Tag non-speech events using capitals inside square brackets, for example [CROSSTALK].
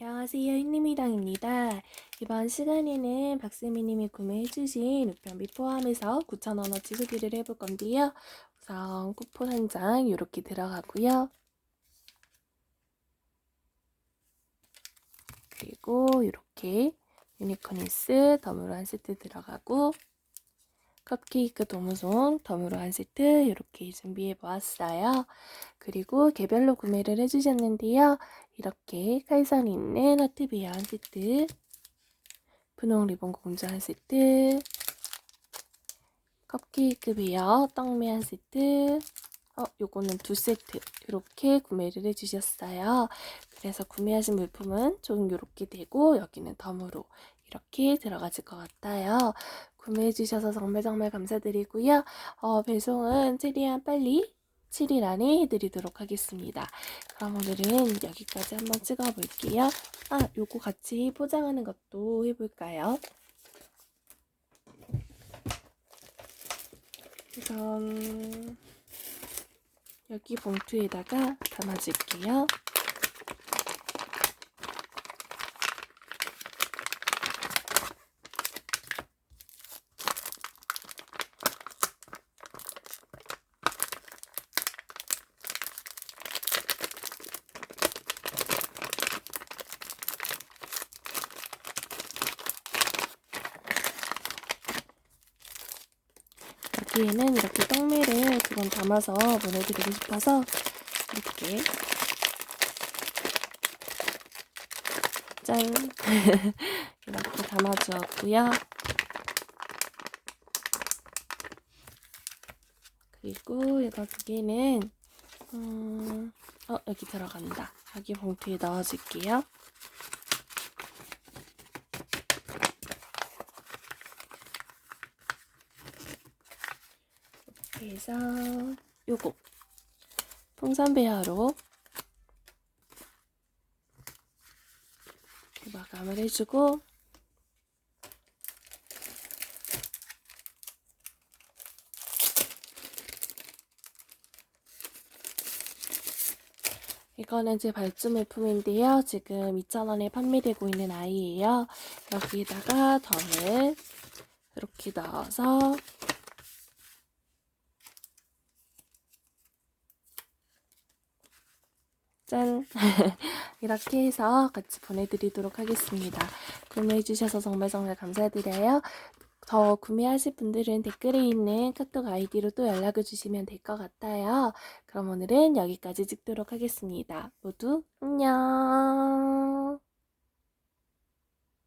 안녕하세요. 흰님이랑입니다. 이번 시간에는 박스미님이 구매해주신 우편비 포함해서 9,000원어치 소비를 해볼 건데요. 우선 쿠폰 한 장 이렇게 들어가고요. 그리고 이렇게 유니콘 인스 덤으로 한 세트 들어가고 컵케이크 도무송 덤으로 한 세트 이렇게 준비해 보았어요. 그리고 개별로 구매를 해주셨는데요. 이렇게 칼선 있는 하트비어 한 세트, 분홍 리본 공주 한 세트, 컵케이크 비어 떡메 한 세트, 어, 요거는 두 세트 이렇게 구매를 해주셨어요. 그래서 구매하신 물품은 총 이렇게 되고 여기는 덤으로 이렇게 들어가질 것 같아요. 구매해주셔서 정말 정말 감사드리고요. 어, 배송은 최대한 빨리 7일 안에 해드리도록 하겠습니다. 그럼 오늘은 여기까지 한번 찍어볼게요. 아, 요거 같이 포장하는 것도 해볼까요? 우선 여기 봉투에다가 담아줄게요. 여기에는 이렇게 떡미를 두번 담아서 보내드리고 싶어서 이렇게 짠 [LAUGHS] 이렇게 담아주었고요. 그리고 이거 두 개는 음, 어 여기 들어간다. 여기 봉투에 넣어줄게요. 그래서 요거 풍선 베어로 이렇게 마감을 해주고 이거는 제 발주 물품인데요. 지금 2,000원에 판매되고 있는 아이예요. 여기다가 덤을 이렇게 넣어서 짠! [LAUGHS] 이렇게 해서 같이 보내드리도록 하겠습니다. 구매해주셔서 정말 정말 감사드려요. 더 구매하실 분들은 댓글에 있는 카톡 아이디로 또 연락을 주시면 될 것 같아요. 그럼 오늘은 여기까지 찍도록 하겠습니다. 모두 안녕!